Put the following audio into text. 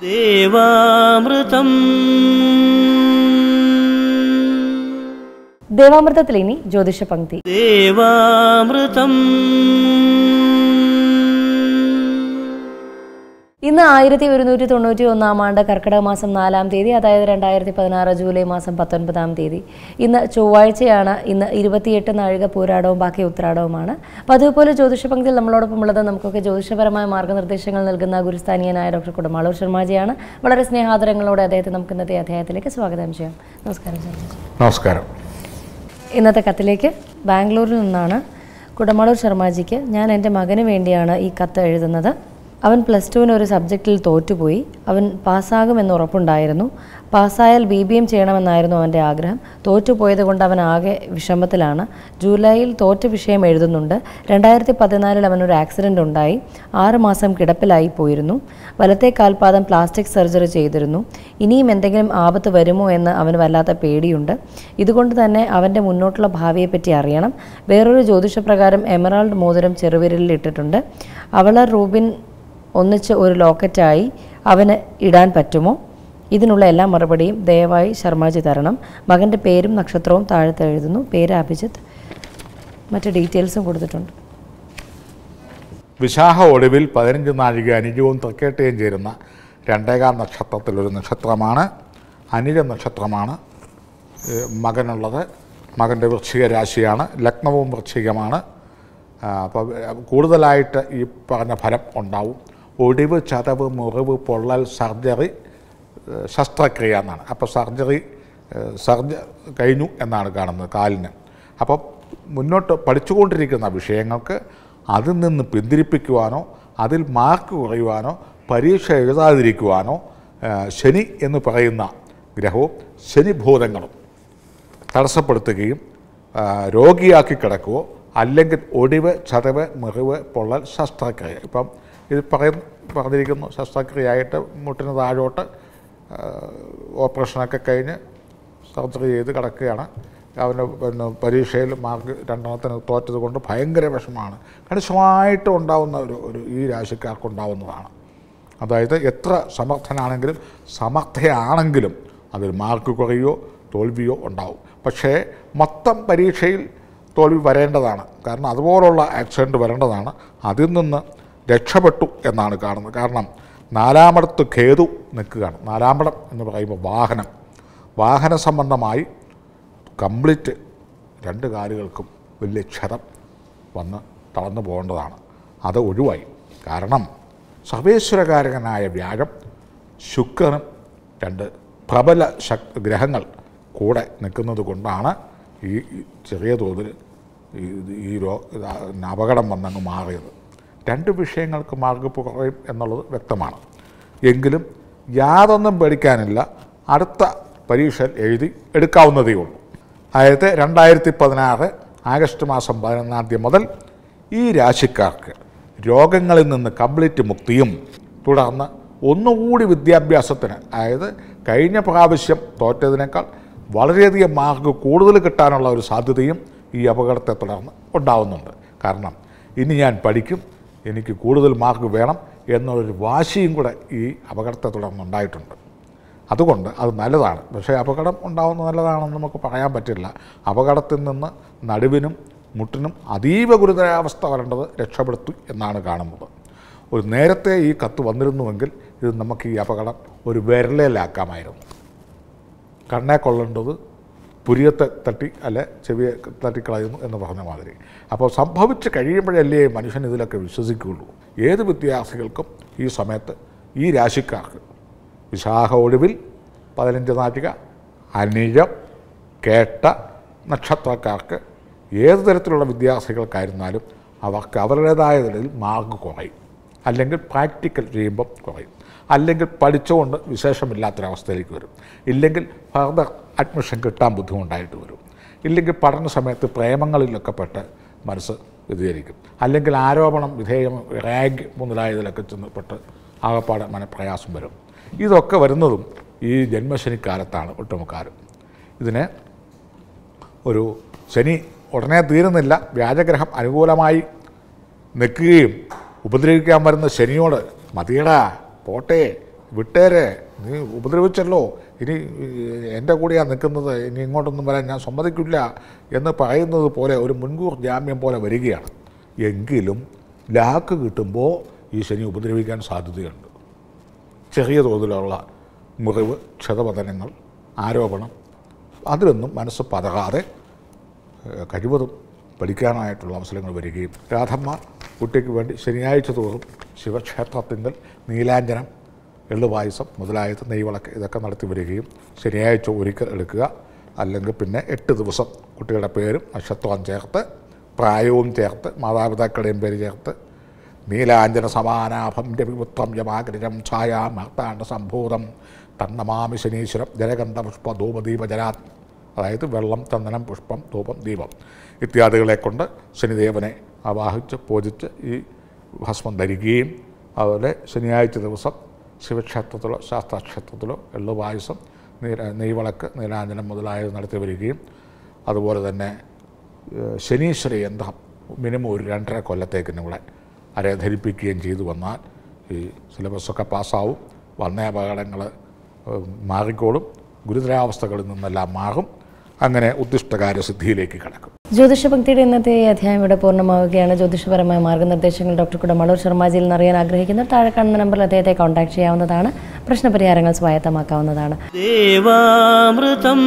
ദേവാമൃതം ദേവാമൃതത്തിൽ ഇനി ജ്യോതിഷ പങ്ക്തി ദേവാമൃതം ഇന്ന് ആയിരത്തി ഒരുന്നൂറ്റി തൊണ്ണൂറ്റി ഒന്നാം ആണ്ട് കർക്കിടക മാസം നാലാം തീയതി അതായത് രണ്ടായിരത്തി പതിനാറ് ജൂലൈ മാസം പത്തൊൻപതാം തീയതി. ഇന്ന് ചൊവ്വാഴ്ചയാണ് ഇന്ന് ഇരുപത്തിയെട്ട് നാഴിക പോരാടവും ബാക്കി ഉത്രാടവുമാണ്. അപ്പോൾ അതുപോലെ ജ്യോതിഷ പങ്ക്തിയിൽ നമ്മളോടൊപ്പം ഉള്ളത് നമുക്കൊക്കെ ജ്യോതിഷപരമായ മാർഗനിർദ്ദേശങ്ങൾ നൽകുന്ന ഗുരുസ്ഥാനീയനായ ഡോക്ടർ കുടമാളൂർ ശർമാജിയാണ്. വളരെ സ്നേഹാദരങ്ങളോടെ അദ്ദേഹത്തെ നമുക്ക് ഇന്നത്തെ അധ്യായത്തിലേക്ക് സ്വാഗതം ചെയ്യാം. നമസ്കാരം നമസ്കാരം. ഇന്നത്തെ കത്തിലേക്ക് ബാംഗ്ലൂരിൽ നിന്നാണ് കുടമാളൂർ ശർമാജിക്ക് ഞാൻ എന്റെ മകന് വേണ്ടിയാണ് ഈ കത്ത് എഴുതുന്നത്. അവൻ പ്ലസ് ടുവിന് ഒരു സബ്ജക്റ്റിൽ തോറ്റുപോയി. അവൻ പാസ്സാകുമെന്ന് ഉറപ്പുണ്ടായിരുന്നു. പാസ്സായാൽ ബി ബി എം ചെയ്യണമെന്നായിരുന്നു അവന്റെ ആഗ്രഹം. തോറ്റുപോയത് കൊണ്ട് അവൻ ആകെ വിഷമത്തിലാണ്. ജൂലൈയിൽ തോറ്റ വിഷയം എഴുതുന്നുണ്ട്. രണ്ടായിരത്തി പതിനാലിൽ അവനൊരു ആക്സിഡന്റ് ഉണ്ടായി. ആറ് മാസം കിടപ്പിലായി പോയിരുന്നു. വലത്തെ കാൽപാദം പ്ലാസ്റ്റിക് സർജറി ചെയ്തിരുന്നു. ഇനിയും എന്തെങ്കിലും ആപത്ത് വരുമോ എന്ന് അവന് വല്ലാത്ത പേടിയുണ്ട്. ഇതുകൊണ്ട് തന്നെ അവന്റെ മുന്നോട്ടുള്ള ഭാവിയെപ്പറ്റി അറിയണം. വേറൊരു ജ്യോതിഷപ്രകാരം എമറാൾഡ് മോതിരം ചെറുവിരലിൽ ഇട്ടിട്ടുണ്ട്. അവളർ റൂബിൻ ഒന്നിച്ച് ഒരു ലോക്കറ്റായി അവന് ഇടാൻ പറ്റുമോ? ഇതിനുള്ള എല്ലാ മറുപടിയും ദയവായി ശർമാജി തരണം. മകന്റെ പേരും നക്ഷത്രവും താഴത്ത് എഴുതുന്നു. പേര് അഭിജിത്ത്. മറ്റു ഡീറ്റെയിൽസും കൊടുത്തിട്ടുണ്ട്. വിശാഖ ഒടുവിൽ പതിനഞ്ച് നാഴിക അനുജവും തൃക്കേട്ടയും ചേരുന്ന രണ്ടേകാൽ നക്ഷത്രത്തിലൊരു നക്ഷത്രമാണ്. അനിജ നക്ഷത്രമാണ്. മകനുള്ളത്. മകന്റെ വൃശ്ചിക രാശിയാണ്. ലഗ്നവും വൃശ്ചികമാണ്. അപ്പോൾ കൂടുതലായിട്ട് ഈ പറഞ്ഞ ഫലം ഉണ്ടാവും. ഒടിവ് ചതവ് മുറിവ് പൊള്ളൽ സർജറി ശസ്ത്രക്രിയ എന്നാണ്. അപ്പോൾ സർജറി സർജ കഴിഞ്ഞു എന്നാണ് കാണുന്നത് കാലിന്. അപ്പോൾ മുന്നോട്ട് പഠിച്ചുകൊണ്ടിരിക്കുന്ന വിഷയങ്ങൾക്ക് അതിൽ നിന്ന് പിന്തിരിപ്പിക്കുവാനോ അതിൽ മാർക്ക് കുറയുവാനോ പരീക്ഷ എഴുതാതിരിക്കുവാനോ ശനി എന്ന് പറയുന്ന ഗ്രഹവും ശനിഭൂതങ്ങളും തടസ്സപ്പെടുത്തുകയും രോഗിയാക്കി കിടക്കുകയോ അല്ലെങ്കിൽ ഒടിവ് ചതവ് മുറിവ് പൊള്ളൽ ശസ്ത്രക്രിയ. ഇപ്പം ഇത് പറയ പറഞ്ഞിരിക്കുന്നു ശസ്ത്രക്രിയയായിട്ട് മുട്ടിന് താഴോട്ട് ഓപ്പറേഷനൊക്കെ കഴിഞ്ഞ് സർജറി ചെയ്ത് കിടക്കുകയാണ്. അവന് പിന്നെ പരീക്ഷയിൽ മാർക്ക് രണ്ടെണ്ണത്തിന് തോറ്റത് കൊണ്ട് ഭയങ്കര വിഷമമാണ്. കണിശമായിട്ട് ഉണ്ടാവുന്ന ഒരു ഒരു ഈ രാശിക്കാർക്ക് ഉണ്ടാവുന്നതാണ്. അതായത് എത്ര സമർത്ഥനാണെങ്കിലും സമർത്ഥയാണെങ്കിലും അതിൽ മാർക്ക് കുറയോ തോൽവിയോ ഉണ്ടാവും. പക്ഷേ മൊത്തം പരീക്ഷയിൽ തോൽവി വരേണ്ടതാണ്. കാരണം അതുപോലുള്ള ആക്സിഡന്റ് വരേണ്ടതാണ്. അതിൽ നിന്ന് രക്ഷപ്പെട്ടു എന്നാണ് കാണുന്നത്. കാരണം നാലാമടത്ത് ഖേതു നിൽക്കുകയാണ്. നാലാമടം എന്ന് പറയുമ്പോൾ വാഹനം. വാഹന സംബന്ധമായി കംപ്ലീറ്റ് രണ്ട് കാലുകൾക്കും വലിയ ക്ഷതം വന്ന് തളർന്നു പോകേണ്ടതാണ്. അത് ഒഴിവായി. കാരണം സർവേശ്വരകാരകനായ വ്യാഴം ശുക്രനും രണ്ട് പ്രബല ശക് ഗ്രഹങ്ങൾ കൂടെ നിൽക്കുന്നത് കൊണ്ടാണ് ഈ ചെറിയ തോതിൽ ഈ ഈ രോ അപകടം വന്നങ്ങ് മാറിയത്. രണ്ട് വിഷയങ്ങൾക്ക് മാർക്ക് കുറയും എന്നുള്ളത് വ്യക്തമാണ്. എങ്കിലും യാതൊന്നും പേടിക്കാനില്ല. അടുത്ത പരീക്ഷ എഴുതി എടുക്കാവുന്നതേ ഉള്ളൂ. അതായത് രണ്ടായിരത്തി പതിനാറ് ആഗസ്റ്റ് മാസം പതിനൊന്നാം തീയതി മുതൽ ഈ രാശിക്കാർക്ക് രോഗങ്ങളിൽ നിന്ന് കംപ്ലീറ്റ് മുക്തിയും തുടർന്ന് ഒന്നുകൂടി വിദ്യാഭ്യാസത്തിന് അതായത് കഴിഞ്ഞ പ്രാവശ്യം തോറ്റതിനേക്കാൾ വളരെയധികം മാർക്ക് കൂടുതൽ കിട്ടാനുള്ള ഒരു സാധ്യതയും ഈ അപകടത്തെ തുടർന്ന് ഉണ്ടാവുന്നുണ്ട്. കാരണം ഇനി ഞാൻ പഠിക്കും എനിക്ക് കൂടുതൽ മാർക്ക് വേണം എന്നുള്ളൊരു വാശിയും കൂടെ ഈ അപകടത്തെ തുടർന്ന് ഉണ്ടായിട്ടുണ്ട്. അതുകൊണ്ട് അത് നല്ലതാണ്. പക്ഷേ അപകടം ഉണ്ടാവുന്നത് നല്ലതാണെന്ന് നമുക്ക് പറയാൻ പറ്റില്ല. അപകടത്തിൽ നിന്ന് നടുവിനും മുട്ടിനും അതീവ ഗുരുതരാവസ്ഥ വരേണ്ടത് രക്ഷപ്പെടുത്തു എന്നാണ് കാണുന്നത്. ഒരു നേരത്തെ ഈ കത്ത് വന്നിരുന്നുവെങ്കിൽ ഇത് നമുക്ക് ഈ അപകടം ഒരു വിരലയിലാക്കാമായിരുന്നു കണ്ണേ കൊള്ളേണ്ടത് പുരിയത്തെ തട്ടി അല്ലെ ചെവിയെ തട്ടിക്കളയുന്നു എന്ന് പറഞ്ഞ മാതിരി. അപ്പോൾ സംഭവിച്ച് കഴിയുമ്പോഴല്ലേ മനുഷ്യൻ ഇതിലൊക്കെ വിശ്വസിക്കുകയുള്ളൂ. ഏത് വിദ്യാർത്ഥികൾക്കും ഈ സമയത്ത് ഈ രാശിക്കാർക്ക് വിശാഖ ഒഴിവിൽ പതിനഞ്ച് നാട്ടിക അനിഴം കേട്ട നക്ഷത്രക്കാർക്ക് ഏത് തരത്തിലുള്ള വിദ്യാർത്ഥികൾക്കായിരുന്നാലും അവർക്ക് അവരുടേതായ നിലയിൽ മാർക്ക് കുറയും. അല്ലെങ്കിൽ പ്രാക്ടിക്കൽ ചെയ്യുമ്പം കുറയും. അല്ലെങ്കിൽ പഠിച്ചുകൊണ്ട് വിശേഷമില്ലാത്തൊരവസ്ഥയിലേക്ക് വരും. ഇല്ലെങ്കിൽ ഫർദർ അഡ്മിഷൻ കിട്ടാൻ ബുദ്ധിമുട്ടായിട്ട് വരും. ഇല്ലെങ്കിൽ പഠന സമയത്ത് പ്രേമങ്ങളിലൊക്കെ പെട്ട് മനസ്സ് വ്യതിചരിക്കും അല്ലെങ്കിൽ ആരോപണം വിധേയം റാഗ് മുതലായതിലൊക്കെ ചെന്നപ്പെട്ട് ആകപ്പാടെ മനപ്രയാസം വരും. ഇതൊക്കെ വരുന്നതും ഈ ജന്മശനിക്കാലത്താണ് ഒട്ടുമുക്കാരും ഇതിന് ഒരു ശനി ഉടനെ തീരുന്നില്ല. വ്യാജഗ്രഹം അനുകൂലമായി നിൽക്കുകയും ഉപദ്രവിക്കാൻ വരുന്ന ശനിയോട് മതിയടാ പോട്ടെ വിട്ടേരെ. നീ ഉപദ്രവിച്ചല്ലോ. ഇനി എന്റെ കൂടെയാണ് നിൽക്കുന്നത്. ഇനി ഇങ്ങോട്ടൊന്നും വരാൻ ഞാൻ സമ്മതിക്കില്ല എന്ന് പറയുന്നത് പോലെ ഒരു മുൻകൂർ ജാമ്യം പോലെ വരികയാണ്. എങ്കിലും ലാക്ക് കിട്ടുമ്പോൾ ഈ ശനി ഉപദ്രവിക്കാൻ സാധ്യതയുണ്ട്. ചെറിയ തോതിലുള്ള മുറിവ് ക്ഷതപതനങ്ങൾ ആരോപണം അതിലൊന്നും മനസ്സ് പതകാതെ കഴിവതും പഠിക്കാനായിട്ടുള്ള അവസരങ്ങൾ വരികയും. രാധമ്മ കുട്ടിക്ക് വേണ്ടി ശനിയാഴ്ച തോറും ശിവക്ഷേത്രത്തിങ്കൽ നീലാഞ്ജനം എള്ളുപായസം മുതലായത് നെയ്വളക്ക് ഇതൊക്കെ നടത്തി വരികയും ശനിയാഴ്ച ഒരിക്കൽ എടുക്കുക. അല്ലെങ്കിൽ പിന്നെ എട്ട് ദിവസം കുട്ടികളുടെ പേരും നക്ഷത്രവും ചേർത്ത് പ്രായവും ചേർത്ത് മാതാപിതാക്കളുടെയും പേര് ചേർത്ത് നീലാഞ്ജന സമാനാഭം രവിപുത്രം യമാഗ്രജം ഛായാ മഹത്താണ്ട സംഭൂതം തന്നമാമി ശനീശ്വരം ജലഗന്ധ പുഷ്പ ധൂപദീപ ജലാത് അതായത് വെള്ളം ചന്ദനം പുഷ്പം ധൂപം ദീപം ഇത്യാദികളെ കൊണ്ട് ശനിദേവനെ ആവാഹിച്ച് പൂജിച്ച് ഈ ഭസ്മം ധരിക്കുകയും അതുപോലെ ശനിയാഴ്ച ദിവസം ശിവക്ഷേത്രത്തിലോ ശാസ്താക്ഷേത്രത്തിലോ എള്ളു പായസം നെയ്വളക്ക് നീലാഞ്ജനം മുതലായത് നടത്തി വരികയും അതുപോലെ തന്നെ ശനീശ്വരി യന്ത്രം മിനിമം ഒരു രണ്ടര കൊല്ലത്തേക്ക് നിങ്ങളെ അരെ ധരിപ്പിക്കുകയും ചെയ്തു വന്നാൽ ഈ സിലബസൊക്കെ പാസ്സാവും. വന്ന അപകടങ്ങൾ മാറിക്കോളും. ഗുരുതരാവസ്ഥകളിൽ നിന്നെല്ലാം മാറും. അങ്ങനെ ഉദ്ദിഷ്ടകാര്യസിദ്ധിയിലേക്ക് കടക്കും. ജ്യോതിഷഭക്തിയുടെ ഇന്നത്തെ ഈ അധ്യായം ഇവിടെ പൂർണമാവുകയാണ്. ജ്യോതിഷപരമായ മാർഗനിർദ്ദേശങ്ങൾ ഡോക്ടർ കുടമളൂർ ശർമാജിയിൽ നിന്ന് അറിയാൻ ആഗ്രഹിക്കുന്ന താഴെ കാണുന്ന നമ്പറിൽ അദ്ദേഹത്തെ കോൺടാക്ട് ചെയ്യാവുന്നതാണ്. പ്രശ്നപരിഹാരങ്ങൾ സ്വായത്തമാക്കാവുന്നതാണ്. ദേവാമൃതം